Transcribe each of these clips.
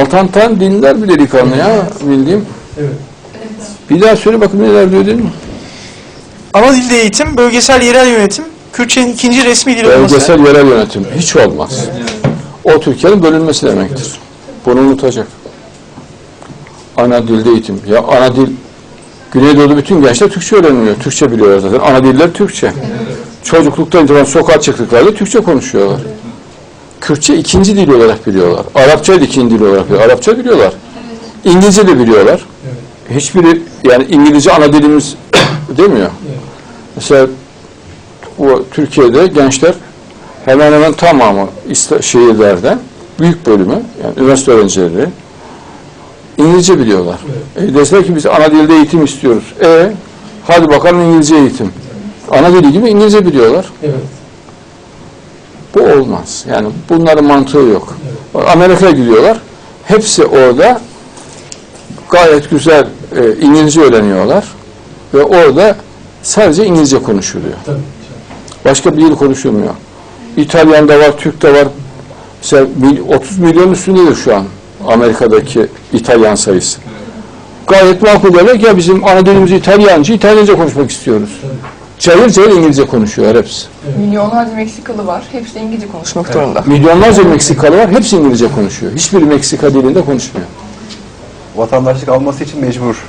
Altantan dinler bir delikanlı ya bildiğim. Evet. Bir daha söyle bakın neler diyor değil mi? Ana dilde eğitim, bölgesel yerel yönetim, Kürtçenin ikinci resmi dil olması. Bölgesel yerel yönetim hiç olmaz. O Türkiye'nin bölünmesi demektir. Bunu unutacak. Ana dilde eğitim. Ya ana dil Güneydoğu'da bütün gençler Türkçe öğreniyor. Türkçe biliyorlar zaten. Ana diller Türkçe. Çocukluktan itibaren sokağa çıktıklarında Türkçe konuşuyorlar. Kürtçe ikinci dil olarak biliyorlar. Arapça da ikinci dil olarak biliyorlar. Arapça biliyorlar. İngilizce de biliyorlar. Hiçbiri yani İngilizce ana dilimiz demiyor. Mesela o Türkiye'de gençler hemen hemen tamamı şehirlerde büyük bölümü yani üniversite öğrencileri İngilizce biliyorlar. E, deseler ki biz ana dilde eğitim istiyoruz. E hadi bakalım İngilizce eğitim. Ana dili gibi İngilizce biliyorlar. Evet. Bu olmaz. Yani bunların mantığı yok. Amerika'ya gidiyorlar. Hepsi orada gayet güzel e, İngilizce öğreniyorlar. Ve orada sadece İngilizce konuşuluyor. Tabii. Başka bir dil konuşulmuyor. İtalyan'da var, Türk'te var. Mesela mil- 30 milyon üstündedir şu an Amerika'daki İtalyan sayısı. Gayet makul derler ki ya bizim ana dilimiz İtalyancı, İtalyanca konuşmak istiyoruz. Cayır cayır İngilizce konuşuyor hepsi. Milyonlarca Meksikalı var. Hepsi de İngilizce konuşmak zorunda. Milyonlarca Meksikalı var, hepsi İngilizce konuşuyor. Hiçbiri Meksika dilinde konuşmuyor. Vatandaşlık alması için mecbur.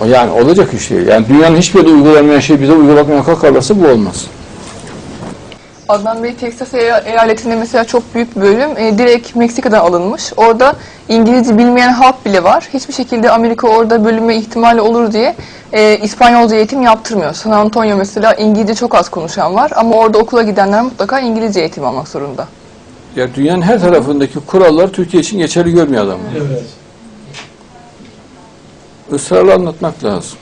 O Yani olacak iş değil. Yani dünyanın hiçbir yerde uygulanmayan şey bize uygulamaya kalkarlarsa bu olmaz. Adnan Bey eya- eyaletinde mesela çok büyük bir bölüm e, direkt Meksika'dan alınmış. Orada İngilizce bilmeyen halk bile var. Hiçbir şekilde Amerika orada bölünme ihtimali olur diye e, İspanyolca eğitim yaptırmıyor. San Antonio mesela İngilizce çok az konuşan var ama orada okula gidenler mutlaka İngilizce eğitim almak zorunda. Ya dünyanın her tarafındaki kurallar Türkiye için geçerli görmüyor adamı. Evet. Israrla anlatmak lazım.